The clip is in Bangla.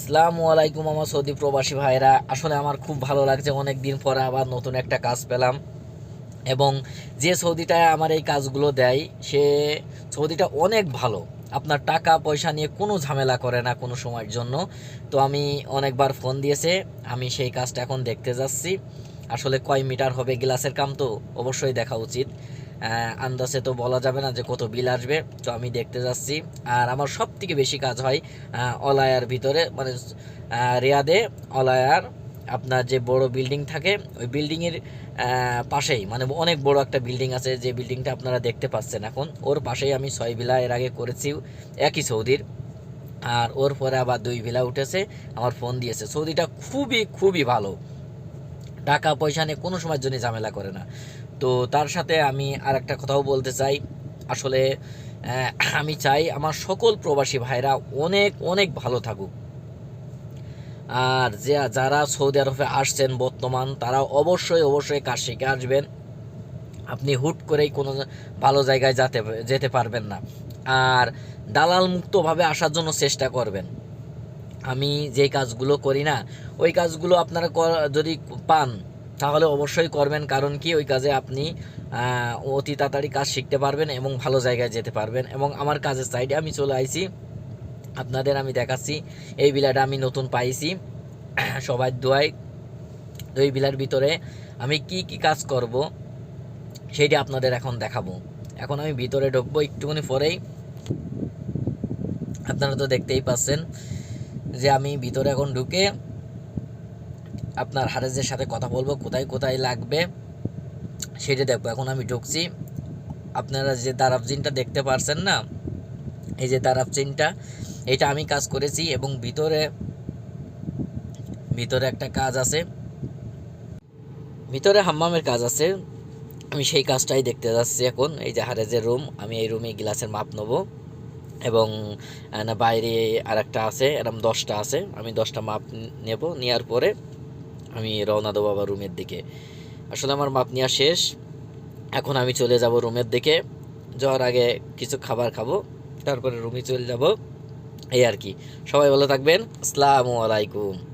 আসসালামু আলাইকুম আমার সৌদি প্রবাসী ভাইরা। আসলে আমার খুব ভালো লাগছে অনেক দিন পরে আবার নতুন একটা কাজ পেলাম। এবং যে সৌদিটায় আমার এই কাজগুলো দেয়, সে সৌদিটা অনেক ভালো। আপনার টাকা, পয়সা নিয়ে কোনো ঝামেলা করে না কোনো সময়ের জন্য। তো আমি অনেকবার ফোন দিয়েছে, আমি সেই কাজটা এখন দেখতে যাচ্ছি। আসলে কয় মিটার হবে গ্লাসের কাম তো অবশ্যই দেখা উচিত। আন্দাজে তো বলা যাবে না যে কত বিল আসবে, তো আমি দেখতে যাচ্ছি। আর আমার সব থেকে বেশি কাজ হয় অলায়ার ভিতরে মানে রিয়াদে অলায়ার, আপনার যে বড় বিল্ডিং থাকে, ওই বিল্ডিংয়ের পাশেই মানে অনেক বড় একটা বিল্ডিং আছে, যে বিল্ডিংটা আপনারা দেখতে পাচ্ছেন এখন। ওর পাশেই আমি ছয় ভিলা এর আগে করেছি, একই সৌদির। আর ওর পরে আবার দুই ভিলা উঠেছে, আমার ফোন দিয়েছে। সৌদিটা খুবই খুবই ভালো। টাকা পয়সা নিয়ে কোনো সময়ের জন্য ঝামেলা করে না। তো তার সাথে আমি আর একটা কথাও বলতে চাই। আসলে আমি চাই আমার সকল প্রবাসী ভাইরা অনেক অনেক ভালো থাকুক। আর যে, যারা সৌদি আরবে আসছেন বর্তমান, তারা অবশ্যই অবশ্যই কাজ শিখে আসবেন। আপনি হুট করেই কোনো ভালো জায়গায় যেতে যেতে পারবেন না। আর দালাল মুক্তভাবে আসার জন্য চেষ্টা করবেন। আমি যে কাজগুলো করি না, ওই কাজগুলো আপনারা যদি পান তাহলে অবশ্যই করবেন, কারণ কি ওই কাজে আপনি অতি তাড়াতাড়ি কাজ শিখতে পারবেন এবং ভালো জায়গায় যেতে পারবেন। এবং আমার কাজের সাইডে আমি চলে আইছি। আপনাদের আমি দেখাচ্ছি, এই বিলাটা আমি নতুন পাইছি। সবাই দোয়াই, তো এই বিলার ভিতরে আমি কি কি কাজ করব সেইটা আপনাদের এখন দেখাবো। এখন আমি ভিতরে ঢুকবো একটুখানি পরেই। আপনারা তো দেখতেই পাচ্ছেন যে আমি ভিতরে এখন ঢুকে আপনার হারেজের সাথে কথা বলব, কোথায় কোথায় লাগবে, সেটা দেখব। এখন আমি ঢুকছি। আপনারা যে দারাব জিনটা দেখতে পারছেন না, এই যে দারাব চিনটা, এটা আমি কাজ করেছি এবং ভিতরে ভিতরে একটা কাজ আছে। ভিতরে হাম্মামের কাজ আছে। আমি সেই কাজটাই দেখতে যাচ্ছি এখন। এই যে হারেজের রুম, আমি এই রুমে গ্লাসের মাপ নেব। এবং বাইরে আর একটা আছে এরকম দশটা আছে। আমি দশটা মাপ নেব, নেওয়ার পরে আমি রওনা দেবো আবার রুমের দিকে। আসলে আমার মাপ নেওয়া শেষ। এখন আমি চলে যাব রুমের দিকে। যাওয়ার আগে কিছু খাবার খাব, তারপরে রুমে চলে যাব। এই আর কি। সবাই ভালো থাকবেন। আসসালামু আলাইকুম।